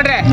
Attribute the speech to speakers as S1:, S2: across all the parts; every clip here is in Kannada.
S1: போடுறேன்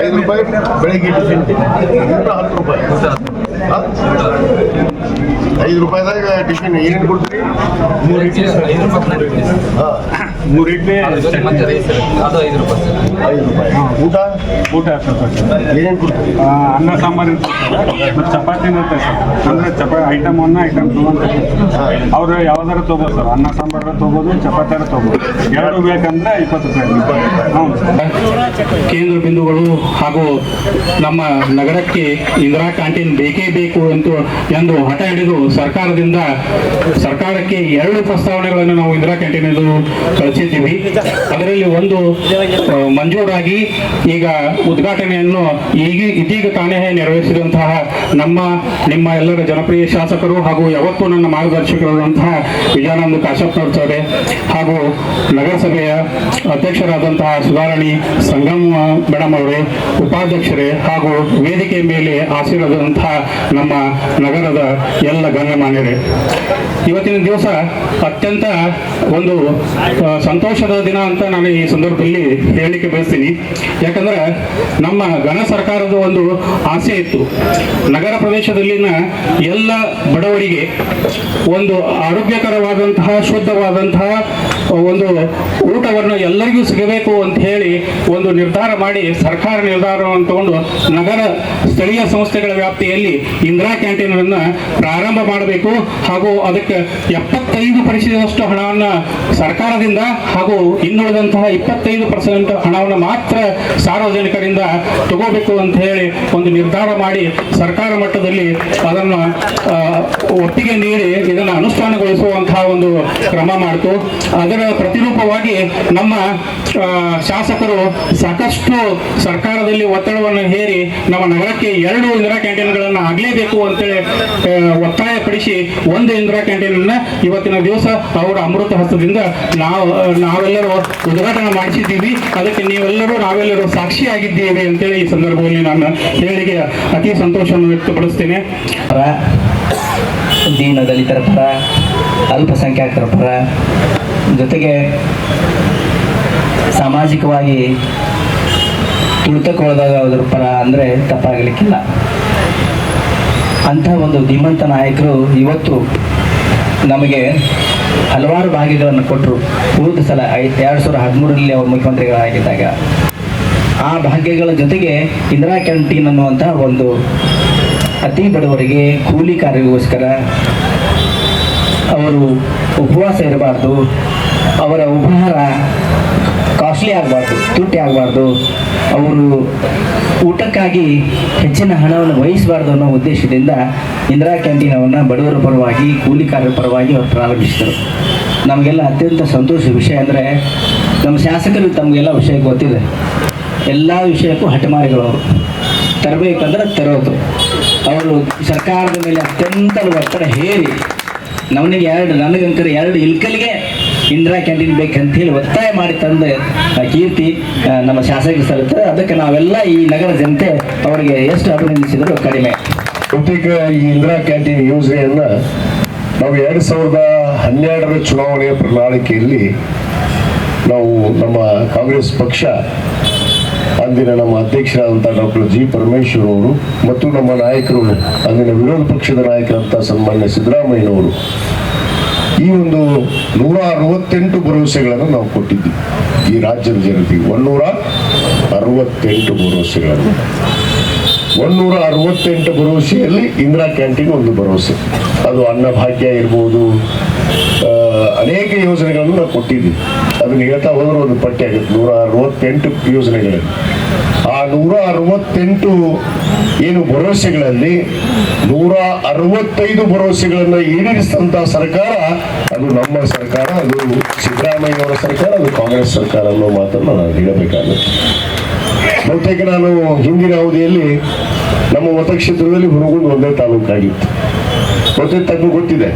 S2: ಐದು ರೂಪಾಯಿ ಬೆಳಿಗ್ಗೆ ಟಿಫಿನ್ ನೂರ ಹತ್ತು ರೂಪಾಯಿ. ಹಾ? ಐದು ರೂಪಾಯಿದಾಗ ಟಿಫಿನ್ ಏನೇನು ಕೊಡ್ತೀರಿ?
S3: ಮೂರು ಇಡ್ಲಿ ಐದು ರೂಪಾಯಿ
S2: ಹಾಂ.
S4: ಮೂರು ಇಡ್ಲಿ
S3: ಸರ್ ಅದು ಐದು ರೂಪಾಯಿ ಸರ್.
S2: ಐದು ರೂಪಾಯಿ. ಊಟ?
S4: ಊಟ ಅನ್ನ ಸಾಂಬಾರು ಮತ್ತು ಚಪಾತಿನೂ ಇರ್ತದೆ ಸರ್. ಅಂದರೆ ಚಪಾ ಐಟಮ್ ಒನ್ ಐಟಮ್ ಟೂ ಅಂತ. ಅವ್ರು ಯಾವ್ದಾರು ತೊಗೋಬೋದು ಸರ್. ಅನ್ನ ಸಾಂಬಾರು ತೊಗೋಬೋದು ಚಪಾತಿಯಾರು ತೊಗೋಬೋದು. ಎರಡು ಬೇಕಂದ್ರೆ ಇಪ್ಪತ್ತು ರೂಪಾಯಿ ಹ್ಞೂ ಸರ್.
S5: ಕೇಂದ್ರ ಬಿಂದುಗಳು ಹಾಗೂ ನಮ್ಮ ನಗರಕ್ಕೆ ಇಂದಿರಾ ಕ್ಯಾಂಟೀನ್ ಬೇಕೇ ಬೇಕು ಅಂತ ಎಂದು ಹಠ ಹಿಡಿದು ಸರ್ಕಾರದಿಂದ ಸರ್ಕಾರಕ್ಕೆ ಎರಡು ಪ್ರಸ್ತಾವನೆಗಳನ್ನು ನಾವು ಇಂದಿರಾ ಕ್ಯಾಂಟೀನ್ ಎಂದು ಕಳಿಸಿದ್ದೀವಿ. ಅದರಲ್ಲಿ ಒಂದು ಮಂಜೂರಾಗಿ ಈಗ ಉದ್ಘಾಟನೆಯನ್ನು ಈಗ, ಇದೀಗ ತಾನೇ ನೆರವೇರಿಸಿದಂತಹ ನಮ್ಮ, ನಿಮ್ಮ ಎಲ್ಲರ ಜನಪ್ರಿಯ ಶಾಸಕರು ಹಾಗೂ ಯಾವತ್ತೂ ನನ್ನ ಮಾರ್ಗದರ್ಶಕರಾದಂತಹ ವಿಜಯಾನಂದ ಕಾಶಪ್ಪನವ್ರ ಸರ್ ಹಾಗೂ ನಗರಸಭೆಯ ಅಧ್ಯಕ್ಷರಾದಂತಹ ಸುಧಾರಣಿ ಸಂಗಮ ಮೇಡಮ್ ಅವರೇ, ಉಪಾಧ್ಯಕ್ಷರೇ ಹಾಗೂ ವೇದಿಕೆ ಮೇಲೆ ಆಸೀನರಾದಂತಹ ನಮ್ಮ ನಗರದ ಎಲ್ಲ ಗಣ್ಯಮಾನ್ಯರೇ. ಇವತ್ತಿನ ದಿವಸ ಅತ್ಯಂತ ಒಂದು ಸಂತೋಷದ ದಿನ ಅಂತ ನಾನು ಈ ಸಂದರ್ಭದಲ್ಲಿ ಹೇಳಲಿಕ್ಕೆ ಬಯಸ್ತೀನಿ. ಯಾಕಂದ್ರೆ ನಮ್ಮ ಘನ ಸರ್ಕಾರದ ಒಂದು ಆಸೆ ಇತ್ತು. ನಗರ ಪ್ರದೇಶದಲ್ಲಿನ ಎಲ್ಲ ಬಡವರಿಗೆ ಒಂದು ಆರೋಗ್ಯಕರವಾದಂತಹ, ಶುದ್ಧವಾದಂತಹ, ಒಂದು ಊಟವನ್ನು ಎಲ್ಲರಿಗೂ ಸಿಗಬೇಕು ಅಂತ ಹೇಳಿ ಒಂದು ನಿರ್ಧಾರ ಮಾಡಿ ಸರ್ಕಾರ ನಿರ್ಧಾರವನ್ನು ತಗೊಂಡು ನಗರ ಸ್ಥಳೀಯ ಸಂಸ್ಥೆಗಳ ವ್ಯಾಪ್ತಿಯಲ್ಲಿ ಇಂದಿರಾ ಕ್ಯಾಂಟೀನ್ ಅನ್ನ ಪ್ರಾರಂಭ ಮಾಡಬೇಕು ಹಾಗೂ ಅದಕ್ಕೆ ಎಪ್ಪತ್ತೈದು ಪರ್ಸೆಂಟಷ್ಟು ಹಣವನ್ನು ಸರ್ಕಾರದಿಂದ ಹಾಗೂ ಇನ್ನುಳಿದಂತಹ ಇಪ್ಪತ್ತೈದು ಪರ್ಸೆಂಟ್ ಹಣವನ್ನು ಮಾತ್ರ ಸಾರ್ವಜನಿಕರಿಂದ ತಗೋಬೇಕು ಅಂತ ಹೇಳಿ ಒಂದು ನಿರ್ಧಾರ ಮಾಡಿ ಸರ್ಕಾರ ಮಟ್ಟದಲ್ಲಿ ಅದನ್ನು ಒಟ್ಟಿಗೆ ನೀಡಿ ಇದನ್ನು ಅನುಷ್ಠಾನಗೊಳಿಸುವಂತಹ ಒಂದು ಕ್ರಮ ಮಾಡಿತು. ಅದರ ಪ್ರತಿರೂಪವಾಗಿ ನಮ್ಮ ಶಾಸಕರು ಸಾಕಷ್ಟು ಸರ್ಕಾರದಲ್ಲಿ ಒತ್ತಡವನ್ನು ಹೇರಿ ನಮ್ಮ ನಗರಕ್ಕೆ ಎರಡು ಇಂದಿರಾ ಕ್ಯಾಂಟೀನ್ಗಳನ್ನು ಆಗಲೇಬೇಕು ಅಂತೇಳಿ ಆ, ಒತ್ತಾಯಪಡಿಸಿ ಒಂದು ಇಂದಿರಾ ಕ್ಯಾಂಟೀನ್ ಅನ್ನ ಇವತ್ತಿನ ದಿವಸ ಅವರ ಅಮೃತ ಹಸ್ತದಿಂದ ನಾವು, ನಾವೆಲ್ಲರೂ ಉದ್ಘಾಟನೆ ಮಾಡಿಸಿದ್ದೀವಿ. ಅದಕ್ಕೆ ನೀವೆಲ್ಲರೂ ನಾವೆಲ್ಲರೂ ಸಾಕ್ಷಿಯಾಗಿದ್ದೀವಿ ಅಂತೇಳಿ ಈ ಸಂದರ್ಭದಲ್ಲಿ ನಾನು ಹೇಳಿಕೆ ಅತಿ ಸಂತೋಷವನ್ನು ವ್ಯಕ್ತಪಡಿಸ್ತೇನೆ.
S6: ದೀನ ದಲಿತರ ಪರ, ಅಲ್ಪಸಂಖ್ಯಾತರ ಪರ, ಜೊತೆಗೆ ಸಾಮಾಜಿಕವಾಗಿ ತುಳಿತಕ್ಕೊಳಗಾಗೋದ್ರ ಪರ ಅಂದರೆ ತಪ್ಪಾಗಲಿಕ್ಕಿಲ್ಲ. ಅಂಥ ಒಂದು ಧೀಮಂತ ನಾಯಕರು ಇವತ್ತು ನಮಗೆ ಹಲವಾರು ಭಾಗ್ಯಗಳನ್ನು ಕೊಟ್ಟರು. ಹೋದ ಸಲ ಎರಡು ಸಾವಿರದ ಹದಿಮೂರರಲ್ಲಿ ಅವರು ಮುಖ್ಯಮಂತ್ರಿಗಳಾಗಿದ್ದಾಗ. ಆ ಭಾಗ್ಯಗಳ ಜೊತೆಗೆ ಇಂದಿರಾ ಕ್ಯಾಂಟೀನ್ ಅನ್ನುವಂಥ ಒಂದು ಅತಿ ಬಡವರಿಗೆ ಕೂಲಿ ಕಾರ್ಯಗೋಸ್ಕರ ಅವರು ಉಪವಾಸ ಇರಬಾರ್ದು. ಅವರ ಉಪಹಾರ ಕಾಸ್ಟ್ಲಿ ಆಗಬಾರ್ದು ತುಟ್ಟಿ ಆಗಬಾರ್ದು. ಅವರು ಊಟಕ್ಕಾಗಿ ಹೆಚ್ಚಿನ ಹಣವನ್ನು ವಹಿಸಬಾರ್ದು ಅನ್ನೋ ಉದ್ದೇಶದಿಂದ ಇಂದಿರಾ ಕ್ಯಾಂಟೀನವನ್ನು ಬಡವರ ಪರವಾಗಿ, ಕೂಲಿಕಾರರ ಪರವಾಗಿ ಅವರು ಪ್ರಾರಂಭಿಸಿದರು. ನಮಗೆಲ್ಲ ಅತ್ಯಂತ ಸಂತೋಷದ ವಿಷಯ ಅಂದರೆ ನಮ್ಮ ಶಾಸಕರು ತಮಗೆಲ್ಲ ವಿಷಯ ಗೊತ್ತಿದೆ. ಎಲ್ಲ ವಿಷಯಕ್ಕೂ ಹಠಮಾರಿಗಳು ಅವರು. ತರಬೇಕಂದ್ರೆ ತರೋದು. ಅವರು ಸರ್ಕಾರದ ಮೇಲೆ ಅತ್ಯಂತ ಒತ್ತಡ ಹೇರಿ. ನವನಿಗೆ ಎರಡು ನನಗಂಕರ ಎರಡು ಇಲ್ಕಲ್ಗೆ ಇಂದಿರಾ ಕ್ಯಾಂಟೀನ್ ಬೇಕಂತ ಹೇಳಿ ಒತ್ತಾಯ ಮಾಡಿ ತಂದ ಕೀರ್ತಿ ನಮ್ಮ ಶಾಸಕರು ಸಲ್ಲುತ್ತೆ ಅದಕ್ಕೆ ನಾವೆಲ್ಲ ಈ ನಗರ ಜನತೆ ಅವರಿಗೆ ಎಷ್ಟು ಅಭಿನಂದಿಸಿದರೂ ಕಡಿಮೆ.
S2: ಬಹುತೇಕ ಈ ಇಂದಿರಾ ಕ್ಯಾಂಟೀನ್ ಯೋಜನೆಯನ್ನ ನಾವು ಎರಡು ಸಾವಿರದ ಹನ್ನೆರಡರ ಚುನಾವಣೆಯ ಪ್ರಣಾಳಿಕೆಯಲ್ಲಿ ನಾವು ನಮ್ಮ ಕಾಂಗ್ರೆಸ್ ಪಕ್ಷ, ಅಂದಿನ ನಮ್ಮ ಅಧ್ಯಕ್ಷರಾದಂಥ ಡಾಕ್ಟರ್ ಜಿ ಪರಮೇಶ್ವರ್ ಅವರು ಮತ್ತು ನಮ್ಮ ನಾಯಕರು, ಅಂದಿನ ವಿರೋಧ ಪಕ್ಷದ ನಾಯಕರಂತ ಸನ್ಮಾನ್ಯ ಸಿದ್ದರಾಮಯ್ಯನವರು. ಈ ಒಂದು ನೂರ ಅರವತ್ತೆಂಟು ಭರವಸೆಗಳನ್ನು ನಾವು ಕೊಟ್ಟಿದ್ವಿ ಈ ರಾಜ್ಯದ ಜನತೆಗೆ ಒನ್ನೂರ ಅರವತ್ತೆಂಟು ಭರವಸೆಗಳನ್ನು. ಒನ್ನೂರ ಅರವತ್ತೆಂಟು ಭರವಸೆಯಲ್ಲಿ ಇಂದಿರಾ ಕ್ಯಾಂಟೀನ್ ಒಂದು ಭರವಸೆ. ಅದು ಅನ್ನಭಾಗ್ಯ ಇರ್ಬೋದು ಅನೇಕ ಯೋಜನೆಗಳನ್ನು ನಾವು ಕೊಟ್ಟಿದ್ವಿ ಅದನ್ನು ಹೇಳ್ತಾ ಹೋದ್ರೆ ಒಂದು ಪಟ್ಟಿ ಆಗುತ್ತೆ. ನೂರ ಅರವತ್ತೆಂಟು ಯೋಜನೆಗಳಲ್ಲಿ. ನೂರ ಅರವತ್ತೆಂಟು ಏನು ಭರವಸೆಗಳಲ್ಲಿ ನೂರ ಅರವತ್ತೈದು ಭರವಸೆಗಳನ್ನು ಈಡೇರಿಸಿದಂಥ ಸರ್ಕಾರ, ಅದು ನಮ್ಮ ಸರ್ಕಾರ, ಅದು ಸಿದ್ದರಾಮಯ್ಯ ಅವರ ಸರ್ಕಾರ, ಅದು ಕಾಂಗ್ರೆಸ್ ಸರ್ಕಾರ ಅನ್ನೋ ಮಾತನ್ನು ನಾನು ಹೇಳಬೇಕಾಗುತ್ತೆ. ಬಹುತೇಕ ನಾನು ಹಿಂದಿನ ಅವಧಿಯಲ್ಲಿ ನಮ್ಮ ಮತಕ್ಷೇತ್ರದಲ್ಲಿ ಹುರುಗುಂದು ಒಂದೇ ತಾಲೂಕಾಗಿತ್ತು. ಮತ್ತೆ ತಗ್ಗು ಗೊತ್ತಿದೆ.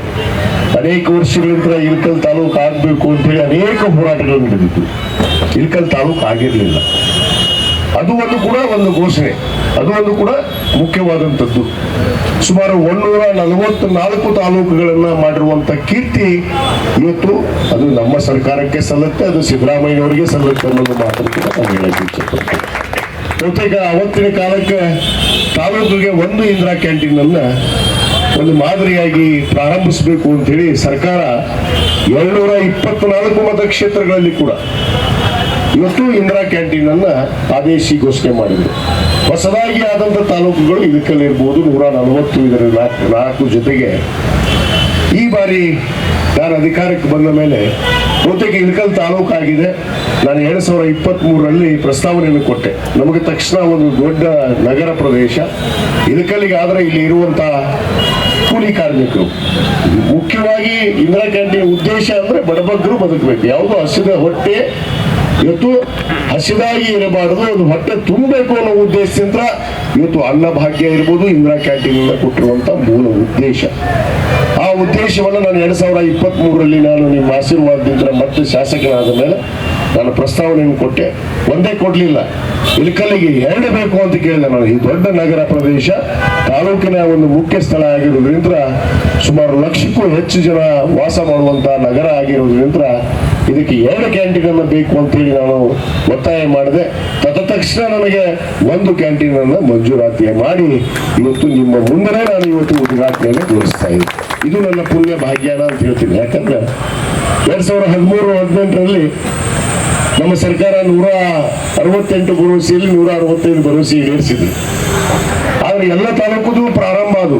S2: ಅನೇಕ ವರ್ಷಗಳಿಂದ ಇಲ್ಕಲ್ ತಾಲೂಕು ಆಗಬೇಕು ಅಂತೇಳಿ ಅನೇಕ ಹೋರಾಟಗಳು ನಡೆದಿತ್ತು ಇಲ್ಕಲ್ ತಾಲೂಕು ಆಗಿರಲಿಲ್ಲ ಅದು ಒಂದು ಕೂಡ ಒಂದು ಘೋಷಣೆ. ಅದು ಒಂದು ಕೂಡ ಮುಖ್ಯವಾದಂಥದ್ದು. ಸುಮಾರು ಒಂದೂರ ನಲವತ್ತು ನಾಲ್ಕು ತಾಲೂಕುಗಳನ್ನ ಮಾಡಿರುವಂತ ಕೀರ್ತಿ ಇವತ್ತು ಅದು ನಮ್ಮ ಸರ್ಕಾರಕ್ಕೆ ಸಲ್ಲುತ್ತೆ, ಅದು ಸಿದ್ದರಾಮಯ್ಯನವರಿಗೆ ಸಲ್ಲುತ್ತೆ ಅನ್ನೋದು ಮಾತ್ರ ನಾನು ಅವತ್ತಿನ ಕಾಲಕ್ಕೆ ತಾಲೂಕಿಗೆ ಒಂದು ಇಂದಿರಾ ಕ್ಯಾಂಟೀನ್ ಅನ್ನ ಒಂದು ಮಾದರಿಯಾಗಿ ಪ್ರಾರಂಭಿಸಬೇಕು ಅಂತೇಳಿ ಸರ್ಕಾರ ಎರಡ್ನೂರ ಇಪ್ಪತ್ನಾಲ್ಕು ಮತಕ್ಷೇತ್ರಗಳಲ್ಲಿ ಕೂಡ ಇವತ್ತು ಇಂದಿರಾ ಕ್ಯಾಂಟೀನ್ ಅನ್ನ ಆದೇಶಿ ಘೋಷಣೆ ಮಾಡಿದ್ರು. ಹೊಸದಾಗಿ ಆದಂತ ತಾಲೂಕುಗಳು ಇದಕ್ಕಲ್ಲಿರ್ಬೋದು ನೂರ ನಲವತ್ತು ಇದರ ನಾಲ್ಕು ನಾಲ್ಕು ಜೊತೆಗೆ. ಈ ಬಾರಿ ನಾನು ಅಧಿಕಾರಕ್ಕೆ ಬಂದ ಮೇಲೆ ಬಹುತೇಕ ಇಳಕಲ್ ತಾಲೂಕು ಆಗಿದೆ. ನಾನು ಎರಡು ಇಪ್ಪತ್ತ್ ಮೂರರಲ್ಲಿ ಪ್ರಸ್ತಾವನೆಯನ್ನು ಕೊಟ್ಟೆ. ನಮಗೆ ತಕ್ಷಣ ಒಂದು ದೊಡ್ಡ ನಗರ ಪ್ರದೇಶ. ಇಳಕಲ್ಲಿಗೆ ಆದ್ರೆ ಇಲ್ಲಿ ಇರುವಂತಹ ಕೂಲಿ ಕಾರ್ಮಿಕರು. ಮುಖ್ಯವಾಗಿ ಇಂದಿರಾ ಕ್ಯಾಂಟೀನ್ ಉದ್ದೇಶ ಅಂದ್ರೆ ಬಡಬಗ್ಗರು ಬದುಕಬೇಕು. ಯಾವುದು ಹಸಿದ ಹೊಟ್ಟೆ ಇವತ್ತು ಹಸಿದಾಗಿ ಇರಬಾರದು ಒಂದು ಹೊಟ್ಟೆ ತುಂಬಬೇಕು ಅನ್ನೋ ಉದ್ದೇಶದಿಂದ ಇವತ್ತು ಅನ್ನ ಭಾಗ್ಯ ಇರ್ಬೋದು, ಇಂದಿರಾ ಕ್ಯಾಂಟೀನ್ ಕೊಟ್ಟಿರುವಂತ ಮೂಲ ಉದ್ದೇಶ. ಆ ಉದ್ದೇಶವನ್ನು ನಾನು ಎರಡ್ ಸಾವಿರದ ಇಪ್ಪತ್ತ್ ಮೂರರಲ್ಲಿ ನಾನು ನಿಮ್ಮ ಆಶೀರ್ವಾದದಿಂದ ಮತ್ತೆ ಶಾಸಕನಾದ ಮೇಲೆ ನಾನು ಪ್ರಸ್ತಾವನೆಯನ್ನು ಕೊಟ್ಟೆ. ಒಂದೇ ಕೊಡ್ಲಿಲ್ಲ. ಇಲ್ಕಲ್ಲಿಗೆ ಎರಡು ಬೇಕು ಅಂತ ಕೇಳಿದೆ ನಾನು. ಈ ದೊಡ್ಡ ನಗರ ಪ್ರದೇಶ, ತಾಲೂಕಿನ ಒಂದು ಮುಖ್ಯ ಸ್ಥಳ ಆಗಿರೋದ್ರಿಂದ ಸುಮಾರು ಲಕ್ಷಕ್ಕೂ ಹೆಚ್ಚು ಜನ ವಾಸ ಮಾಡುವಂತ ನಗರ ಆಗಿರೋದ್ರಿಂದ ಇದಕ್ಕೆ ಎರಡು ಕ್ಯಾಂಟೀನ್ ಅನ್ನು ಬೇಕು ಅಂತೇಳಿ ನಾನು ಒತ್ತಾಯ ಮಾಡಿದೆ. ತಕ್ಷಣ ನನಗೆ ಒಂದು ಕ್ಯಾಂಟೀನ್ ಅನ್ನು ಮಂಜೂರಾತಿ ಮಾಡಿ ಇವತ್ತು ನಿಮ್ಮ ಮುಂದೆ ನಾನು ಇವತ್ತು ಉದ್ಘಾಟನೆಯನ್ನು ತೋರಿಸ್ತಾ ಇದ್ದೀನಿ. ಇದು ನನ್ನ ಪುಣ್ಯ ಭಾಗ್ಯನ ಅಂತ ಹೇಳ್ತೀನಿ. ಯಾಕಂದ್ರೆ ಎರಡ್ ಸಾವಿರದ ಹದಿಮೂರು, ಹದಿನೆಂಟರಲ್ಲಿ ನಮ್ಮ ಸರ್ಕಾರ ನೂರ ಅರವತ್ತೆಂಟು ಭರವಸೆಯಲ್ಲಿ ನೂರ ಅರವತ್ತೈದು ಭರವಸೆ ಈಡೇರಿಸಿದೆ. ಆದ್ರೆ ಎಲ್ಲ ತಾಲೂಕುದು ಪ್ರಾರಂಭ ಅದು.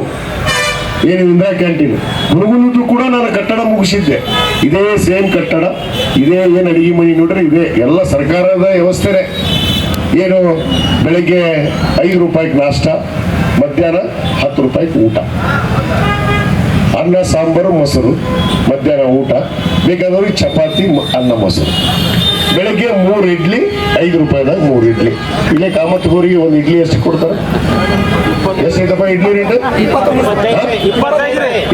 S2: ಏನು ಇಂದಿರಾ ಕ್ಯಾಂಟೀನ್ ಮುರುಗುನದ್ದು ಕೂಡ ನಾನು ಕಟ್ಟಡ ಮುಗಿಸಿದ್ದೆ. ಇದೇ ಸೇಮ್ ಕಟ್ಟಡ, ಇದೇ ಏನು ಅಡಿಗೆ ಮನೆ ನೋಡ್ರಿ, ಇದೇ ಎಲ್ಲ ಸರ್ಕಾರದ ವ್ಯವಸ್ಥೆನೆ. ಏನು ಬೆಳಗ್ಗೆ ಐದು ರೂಪಾಯಿಗೆ ನಾಷ್ಟ, ಮಧ್ಯಾಹ್ನ ಹತ್ತು ರೂಪಾಯಿಗೆ ಊಟ. ಅನ್ನ, ಸಾಂಬಾರು, ಮೊಸರು, ಮಧ್ಯಾಹ್ನ ಊಟ. ಬೇಕಾದವ್ರಿಗೆ ಚಪಾತಿ ಅನ್ನ, ಮೊಸರು. ಬೆಳಗ್ಗೆ ಮೂರು ಇಡ್ಲಿ ಐದು ರೂಪಾಯಿದಾಗ ಮೂರು ಇಡ್ಲಿ. ಇಲ್ಲೇ ಕಾಮತ್ಗೋರಿಗೆ ಒಂದು ಇಡ್ಲಿ ಎಷ್ಟು ಕೊಡ್ತಾರೆ? ಎಷ್ಟೈತಪ್ಪ ಇಡ್ಲಿ ರೇಟ್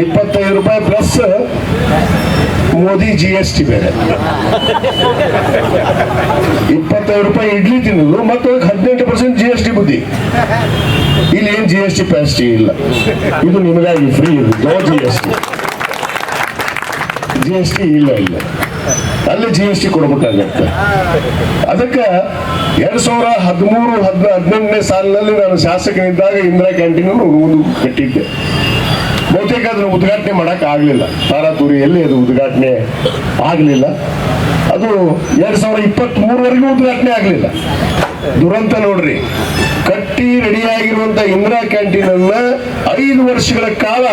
S2: ಇಪ್ಪತ್ತೈದು. ರೂಪಾಯಿ plus Modi G S T ಬೇರೆ. ಇಪ್ಪತ್ತೈದು ರೂಪಾಯಿ ಇಡ್ಲಿ ತಿನ್ನೋದು ಮತ್ತೆ ಹದಿನೆಂಟು ಪರ್ಸೆಂಟ್ ಜಿ ಎಸ್ ಟಿ ಬುದ್ಧಿ. ಇಲ್ಲಿ ಏನ್ ಜಿ ಎಸ್ ಟಿ ಪ್ಯಾಸ್ಟಿ ಇಲ್ಲ. ಇದು ನಿಮಗಾಗಿ ಫ್ರೀ ಇದು no G S T G S T ಇಲ್ಲ ಇಲ್ಲ. ಅಲ್ಲಿ ಜಿ ಎಸ್ ಟಿ ಕೊಡ್ಬೇಕಾಗತ್ತೆ. ಅದಕ್ಕೆ ಎರಡ್ ಸಾವಿರ ಹದಿಮೂರು, ಹದಿನ, ಹದಿನೆಂಟನೇ ಸಾಲಿನಲ್ಲಿ ನಾನು ಶಾಸಕನಿದ್ದಾಗ ಇಂದಿರಾ ಕ್ಯಾಂಟೀನ್ ಒಂದು ಕಟ್ಟಿದ್ದೆ. ಬಹುತೇಕ ಅದನ್ನು ಉದ್ಘಾಟನೆ ಮಾಡಕ್ ಆಗ್ಲಿಲ್ಲ. ತಾರಾತೂರಿಯಲ್ಲಿ ಅದು ಉದ್ಘಾಟನೆ ಆಗ್ಲಿಲ್ಲ. ಅದು ಎರಡ್ ಸಾವಿರದ ಇಪ್ಪತ್ತ್ ಮೂರವರೆಗೂ ಉದ್ಘಾಟನೆ ಆಗ್ಲಿಲ್ಲ. ದುರಂತ ನೋಡ್ರಿ. ಕಟ್ಟಿ ರೆಡಿಯಾಗಿರುವಂತ ಇಂದಿರಾ ಕ್ಯಾಂಟೀನ್ ಅನ್ನ ಐದು ವರ್ಷಗಳ ಕಾಲ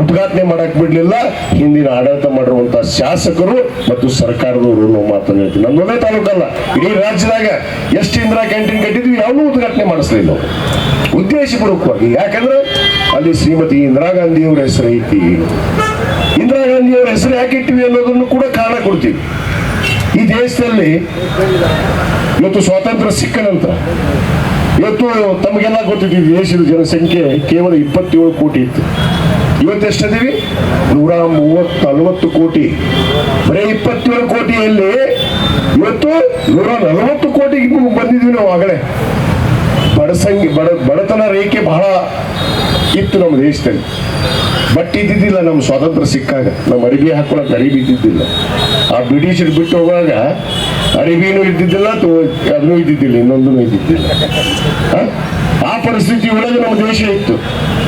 S2: ಉದ್ಘಾಟನೆ ಮಾಡಕ್ ಬಿಡ್ಲಿಲ್ಲ. ಹಿಂದಿನ ಆಡಳಿತ ಮಾಡಿರುವಂತ ಶಾಸಕರು ಮತ್ತು ಸರ್ಕಾರದವರು ಮಾತನ್ನ ಹೇಳ್ತೀನಿ. ನನ್ನೊಂದೇ ತಾಲೂಕಲ್ಲ, ಇಡೀ ರಾಜ್ಯದಾಗ ಎಷ್ಟು ಇಂದಿರಾ ಕ್ಯಾಂಟೀನ್ ಕಟ್ಟಿದ್ವಿ ಯಾವನ್ನೂ ಉದ್ಘಾಟನೆ ಮಾಡಿಸ್ಲಿಲ್ಲ. ಉದ್ದೇಶಪೂರ್ವಕವಾಗಿ. ಯಾಕಂದ್ರೆ ಅಲ್ಲಿ ಶ್ರೀಮತಿ ಇಂದಿರಾ ಗಾಂಧಿ ಅವರ ಹೆಸರು ಐತಿ. ಇಂದಿರಾ ಗಾಂಧಿ ಅವರ ಹೆಸರು ಯಾಕೆ ಇಟ್ಟಿವಿ ಅನ್ನೋದನ್ನು ಕೂಡ ಕಾರಣ ಕೊಡ್ತೀವಿ. ಈ ದೇಶದಲ್ಲಿ ಇವತ್ತು ಸ್ವಾತಂತ್ರ್ಯ ಸಿಕ್ಕ ನಂತರ ಇವತ್ತು ತಮಗೆಲ್ಲ ಗೊತ್ತಿದ್ದೀವಿ, ದೇಶದ ಜನಸಂಖ್ಯೆ ಕೇವಲ ಇಪ್ಪತ್ತೇಳು ಕೋಟಿ ಇತ್ತು. ಇವತ್ತೆಷ್ಟಿದ್ದೀವಿ ನೂರ ಮೂವತ್ತು ನಲವತ್ತು ಕೋಟಿ. ಬರೀ ಇಪ್ಪತ್ತೇಳು ಕೋಟಿಯಲ್ಲಿ ಇವತ್ತು ನೂರ ನಲವತ್ತು ಕೋಟಿಗೆ ಬಂದಿದ್ವಿ ನಾವು ಆಗಲೇ. ಬಡಸಂಗಿ ಬಡ, ಬಡತನ ರೇಖೆ ಬಹಳ ಇತ್ತು ನಮ್ಮ ದೇಶದಲ್ಲಿ. ಬಟ್ಟೆ ಇದ್ದಿದ್ದಿಲ್ಲ ನಮ್ಮ ಸ್ವಾತಂತ್ರ್ಯ ಸಿಕ್ಕಾಗ. ನಮ್ಮ ಅಡಿಗೆ ಹಾಕೊಳಕ್ ಅರಿಬಿ ಇದ್ದಿದ್ದಿಲ್ಲ ಆ ಬ್ರಿಟಿಷರು ಬಿಟ್ಟು ಹೋಗುವಾಗ ಅರಿಬಿನೂ ಇದ್ದಿದ್ದಿಲ್ಲ ಅದನ್ನು ಇದ್ದಿದ್ದಿಲ್ಲ, ಇನ್ನೊಂದು ಇದ್ದಿದ್ದಿಲ್ಲ? ಆ ಪರಿಸ್ಥಿತಿ ಒಳಗೆ ನಮ್ಮ ದೇಶ ಇತ್ತು.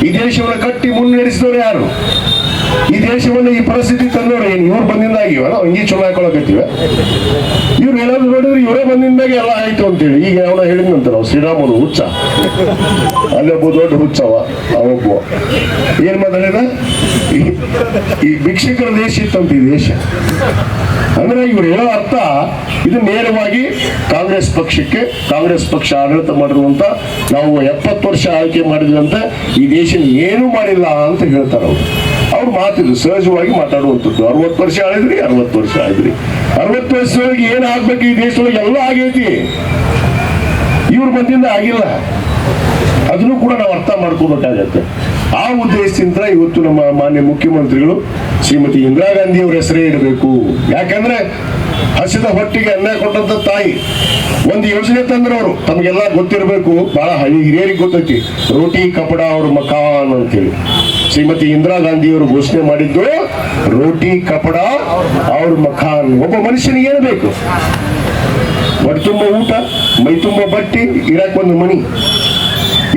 S2: ಈ ದೇಶವನ್ನು ಕಟ್ಟಿ ಮುನ್ನಡೆಸಿದವರು ಯಾರು? ಈ ದೇಶವನ್ನು ಈ ಪರಿಸ್ಥಿತಿ ತಂದವರು ಏನು? ಇವ್ರು ಬಂದಿಂದಾಗಿವ ನಾವು ಹಂಗೆ ಚಲೋ ಹಾಕೊಳಕತ್ತೀವ ಇವ್ರು ಹೇಳೋದು ನೋಡಿದ್ರೆ ಇವರೇ ಬಂದಿಂದಾಗೆ ಎಲ್ಲ ಆಯ್ತು ಅಂತೇಳಿ. ಈಗ ಅವನ ಹೇಳಿದ್ನಂತ ನಾವು ಶ್ರೀರಾಮನು ಹುಚ್ಚ. ಅಲ್ಲೊಬ್ಬ ದೊಡ್ಡ ಹುಚ್ಚವ ಅವೊಬ್ಬ ಏನ್ ಮಾತಾಡಿದ? ಈ- ಭಿಕ್ಷುಕರ ದೇಶ ಇತ್ತಂತ ಈ ದೇಶ. ಅಂದ್ರೆ ಇವ್ರು ಹೇಳೋ ಅರ್ಥ, ಇದು ನೇರವಾಗಿ ಕಾಂಗ್ರೆಸ್ ಪಕ್ಷಕ್ಕೆ, ಕಾಂಗ್ರೆಸ್ ಪಕ್ಷ ಆಡಳಿತ ಮಾಡಿರುವಂತ ನಾವು ಎಪ್ಪತ್ತು ವರ್ಷ ಆಯ್ಕೆ ಮಾಡಿದ್ರಂತೆ, ಈ ದೇಶ ಏನು ಮಾಡಿಲ್ಲ ಅಂತ ಹೇಳ್ತಾರೆ ಅವರು ಅವ್ರು ಸಹಜವಾಗಿ ಮಾತಾಡುವಂಥದ್ದು. ಅರವತ್ತು ವರ್ಷ ಆಳಿದ್ರಿ, ಅರವತ್ತು ವರ್ಷ ಆಗಿದ್ರಿ ಅರವತ್ತು ವರ್ಷದೊಳಗೆ ಏನ್ ಆಗ್ಬೇಕು ಈ ದೇಶದೊಳಗೆ? ಎಲ್ಲ ಆಗೈತಿ. ಇವ್ರ ಬಂದಿಂದ ಆಗಿಲ್ಲ. ಅದನ್ನು ಕೂಡ ನಾವು ಅರ್ಥ ಮಾಡ್ಕೋಬೇಕಾಗತ್ತೆ. ಆ ಉದ್ದೇಶದಿಂದ ಇವತ್ತು ನಮ್ಮ ಮಾನ್ಯ ಮುಖ್ಯಮಂತ್ರಿಗಳು ಶ್ರೀಮತಿ ಇಂದಿರಾ ಗಾಂಧಿ ಅವರ ಹೆಸರೇ ಇಡಬೇಕು. ಯಾಕಂದ್ರೆ ಹಸಿದ ಹೊಟ್ಟಿಗೆ ಅನ್ನ ಕೊಟ್ಟಂತ ತಾಯಿ, ಒಂದು ಯೋಜನೆ ತಂದ್ರವರು. ತಮಗೆಲ್ಲ ಗೊತ್ತಿರಬೇಕು. ಬಹಳ ಹಳಿ ಹಿರಿಯರಿಗೆ ಗೊತ್ತೈತಿ. ರೋಟಿ, ಕಪಡ, ಅವ್ರ ಮಕಾನ್ ಅಂತೇಳಿ. ಶ್ರೀಮತಿ ಇಂದಿರಾ ಗಾಂಧಿಯವರು ಘೋಷಣೆ ಮಾಡಿದ್ದು ರೋಟಿ, ಕಪಡ, ಅವ್ರ ಮಖಾನ್ ಒಬ್ಬ ಮನುಷ್ಯನಿಗೆ ಏನು ಬೇಕು? ತುಂಬ ಊಟ, ಮೈ ತುಂಬ ಬಟ್ಟೆ, ಇರಕ್ ಒಂದು ಮನಿ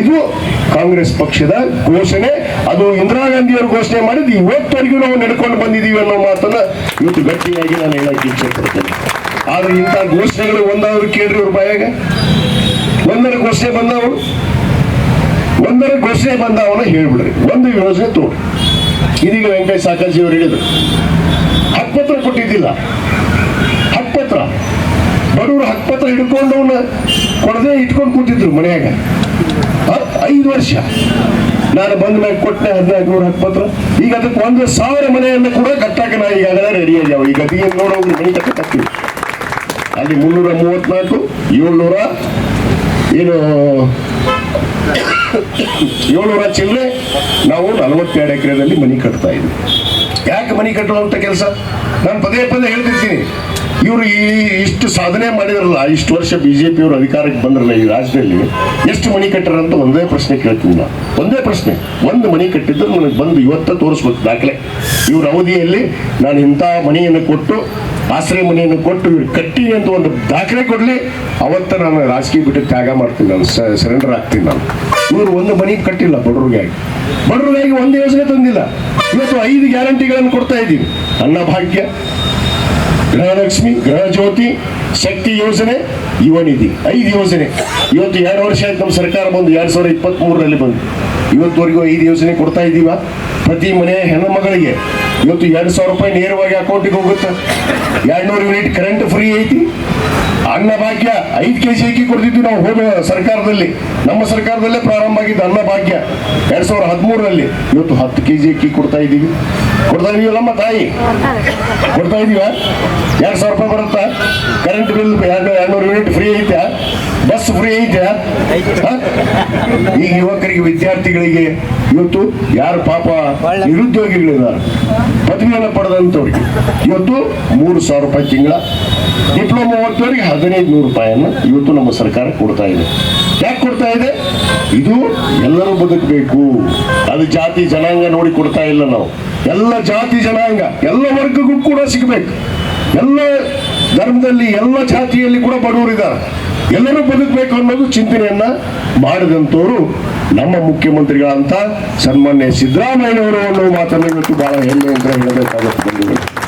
S2: ಇದು ಕಾಂಗ್ರೆಸ್ ಪಕ್ಷದ ಘೋಷಣೆ. ಅದು ಇಂದಿರಾ ಗಾಂಧಿಯವರು ಘೋಷಣೆ ಮಾಡಿದ್ದು, ಇವತ್ತವರೆಗೂ ನಾವು ನಡ್ಕೊಂಡು ಬಂದಿದ್ದೀವಿ ಅನ್ನೋ ಮಾತನ್ನ ಇವತ್ತು ಗಟ್ಟಿಯಾಗಿ ನಾನು ಹೇಳಕ್ಕೆ ಇಚ್ಛೆ ಪಡ್ತೇನೆ ಆದ್ರೆ ಇಂಥ ಘೋಷಣೆಗಳು ಒಂದಾದ್ರು ಕೇಳ್ರಿ ಅವ್ರ ಬಾಯಾಗ. ಒಂದರ ಘೋಷಣೆ ಬಂದವರು. ಒಂದರ ಘೋಷಣೆ ಅವನು ಹೇಳ್ಬಿಡ್ರಿ. ಒಂದು ಯೋಜನೆ ತೋರಿ ಇದೀಗ ವೆಂಕಟೇಶ್ ಸಾಕಾಜಿ ಅವರು ಹೇಳಿದ್ರು. ಹಕ್ಪತ್ರ ಕೊಟ್ಟಿದ್ದಿಲ್ಲ. ಹಕ್ಕಪತ್ರ ಬಡವರು ಹಿಡ್ಕೊಂಡು ಹಿಡ್ಕೊಂಡವನ್ನ ಕೊಡದೆ ಇಟ್ಕೊಂಡು ಕೂತಿದ್ರು ಮನೆಯಾಗ. ಐದು ವರ್ಷ. ನಾನು ಬಂದ ಮೇಲೆ ಕೊಟ್ಟೆ ಹದಿನೈದು ನೂರು ಹಕ್ಕಪತ್ರ ಈಗ ಅದಕ್ಕೆ ಒಂದು ಸಾವಿರ ಮನೆಯನ್ನು ಕೂಡ ಕಟ್ಟಾಕ ನಾ ಈಗಾಗಲೇ ರೆಡಿ ಆಗ್ಯಾವ ಈಗ ಅದಿಗೆ ನೋಡೋದು ಮನೆ ಕಟ್ಟಕತ್ತೀವಿ ಅಲ್ಲಿ ಮುನ್ನೂರ ಮೂವತ್ನಾಲ್ಕು, ಏಳ್ನೂರ, ಏನು ಏಳ್ನೂರ ಚಿಲ್ಲರೆ ನಾವು ನಲವತ್ತೆರಡು ಎಕರೆದಲ್ಲಿ ಮನಿ ಕಟ್ತಾ ಇದ್ವಿ. ಯಾಕೆ ಮನೆ ಕಟ್ಟುವಂತ ಕೆಲಸ? ನಾನು ಪದೇ ಪದೇ ಹೇಳ್ತಿರ್ತೀನಿ. ಇವರು ಈ ಇಷ್ಟು ಸಾಧನೆ ಮಾಡಿದ್ರಲ್ಲ, ಇಷ್ಟು ವರ್ಷ ಬಿಜೆಪಿ ಅವರು ಅಧಿಕಾರಕ್ಕೆ ಬಂದ್ರಲ್ಲ ಈ ರಾಜ್ಯದಲ್ಲಿ, ಎಷ್ಟು ಮನಿ ಕಟ್ಟರಂತ ಒಂದೇ ಪ್ರಶ್ನೆ ಕೇಳ್ತೀನಿ ನಾನು. ಒಂದೇ ಪ್ರಶ್ನೆ. ಒಂದು ಮನಿ ಕಟ್ಟಿದ್ರು ನನಗೆ ಬಂದು ಇವತ್ತ ತೋರಿಸ್ಬೇಕು ದಾಖಲೆ. ಇವ್ರ ಅವಧಿಯಲ್ಲಿ ನಾನು ಇಂಥ ಮನೆಯನ್ನು ಕೊಟ್ಟು ಆಶ್ರಯ ಮನೆಯನ್ನು ಕೊಟ್ಟು ಕಟ್ಟಿ ಅಂತ ಒಂದು ದಾಖಲೆ ಕೊಡ್ಲಿ, ಅವತ್ತ ನಾನು ರಾಜಕೀಯ ಬಿಟ್ಟು ತ್ಯಾಗ ಮಾಡ್ತೀನಿ ನಾನು ಸರೆಂಡರ್ ಆಗ್ತೀನಿ ನಾನು. ಇವರು ಒಂದು ಮನೆ ಕಟ್ಟಿಲ್ಲ, ಬಡವ್ರಿಗಾಗಿ. ಬಡವ್ರಿಗಾಗಿ ಒಂದು ಯೋಜನೆ ತಂದಿಲ್ಲ. ಇವತ್ತು ಐದು ಗ್ಯಾರಂಟಿಗಳನ್ನು ಕೊಡ್ತಾ ಇದ್ದೀವಿ ಅನ್ನಭಾಗ್ಯ ಗೃಹಲಕ್ಷ್ಮಿ ಗೃಹ ಜ್ಯೋತಿ ಶಕ್ತಿ ಯೋಜನೆ ಯುವ ನಿಧಿ ಐದು ಯೋಜನೆ. ಇವತ್ತು ಎರಡು ವರ್ಷ ಆಯ್ತು ನಮ್ಮ ಸರ್ಕಾರ ಬಂದು, ಎರಡು ಸಾವಿರದ ಇಪ್ಪತ್ತ್ ಮೂರರಲ್ಲಿ ಬಂದು. ಇವತ್ತುವರೆಗೂ ಐದು ಯೋಜನೆ ಕೊಡ್ತಾ ಇದ್ದೀವ ಪ್ರತಿ ಮನೆಯ ಹೆಣ್ಣು ಮಗಳಿಗೆ ಇವತ್ತು ಎರಡು ಸಾವಿರ ರೂಪಾಯಿ ನೇರವಾಗಿ ಅಕೌಂಟಿಗೆ ಹೋಗುತ್ತೆ. ಎರಡ್ನೂರು ಯೂನಿಟ್ ಕರೆಂಟ್ ಫ್ರೀ ಐತಿ. ಅನ್ನಭಾಗ್ಯ ಐದು ಕೆ ಜಿ ಅಕ್ಕಿ ಕೊಡ್ತಿದ್ವಿ ನಾವು ಹೋದ ಸರ್ಕಾರದಲ್ಲಿ. ನಮ್ಮ ಸರ್ಕಾರದಲ್ಲೇ ಪ್ರಾರಂಭ ಆಗಿದ್ದು ಅನ್ನಭಾಗ್ಯ ಎರಡ್ ಸಾವಿರದ ಹದಿಮೂರರಲ್ಲಿ ಇವತ್ತು ಹತ್ತು ಕೆ ಜಿ ಅಕ್ಕಿ ಕೊಡ್ತಾ ಇದ್ದೀವಿ. ಕೊಡ್ತಾ ಇದೀವಿ ನಮ್ಮ ತಾಯಿ? ಕೊಡ್ತಾ ಇದೀವ? ಎರಡು ಸಾವಿರ ರೂಪಾಯಿ ಬರುತ್ತಾ? ಕರೆಂಟ್ ಬಿಲ್ ಎರಡು ಎರಡ್ನೂರು ಯೂನಿಟ್ ಫ್ರೀ ಐತೆ ಬಸ್ ಫ್ರೀ ಐತೆ. ಈಗ ಈ ಯುವಕರಿಗೆ ವಿದ್ಯಾರ್ಥಿಗಳಿಗೆ ಇವತ್ತು ಯಾರು ಪಾಪ ನಿರುದ್ಯೋಗಿಗಳಿದ್ದಾರೆ ಪದವಿಯನ್ನು ಪಡೆದಂಥವ್ರಿಗೆ ಇವತ್ತು ಮೂರು ಸಾವಿರ ರೂಪಾಯಿ ತಿಂಗಳ ಡಿಪ್ಲೊಮಾ ಓದ್ತವ್ರಿಗೆ ಹದಿನೈದು ನೂರು ರೂಪಾಯಿಯನ್ನು ಇವತ್ತು ನಮ್ಮ ಸರ್ಕಾರ ಕೊಡ್ತಾ ಇದೆ. ಯಾಕೆ ಕೊಡ್ತಾ ಇದೆ? ಇದು ಎಲ್ಲರೂ ಬದುಕಬೇಕು. ಅದು ಜಾತಿ ಜನಾಂಗ ನೋಡಿ ಕೊಡ್ತಾ ಇಲ್ಲ ನಾವು. ಎಲ್ಲ ಜಾತಿ ಜನಾಂಗ ಎಲ್ಲ ವರ್ಗಕ್ಕೂ ಕೂಡ ಸಿಗಬೇಕು. ಎಲ್ಲ ಧರ್ಮದಲ್ಲಿ ಎಲ್ಲ ಜಾತಿಯಲ್ಲಿ ಕೂಡ ಬಡವರಿದ್ದಾರೆ. ಎಲ್ಲರೂ ಬದುಕಬೇಕು ಅನ್ನೋದು ಚಿಂತನೆಯನ್ನ ಮಾಡಿದಂತವರು ನಮ್ಮ ಮುಖ್ಯಮಂತ್ರಿಗಳಂತ ಸನ್ಮಾನ್ಯ ಸಿದ್ದರಾಮಯ್ಯನವರು ಅನ್ನೋ ಮಾತನ್ನು ಇವತ್ತು ಬಹಳ ಹೆಮ್ಮೆ ಅಂತ ಹೇಳಬೇಕಾಗುತ್ತೆ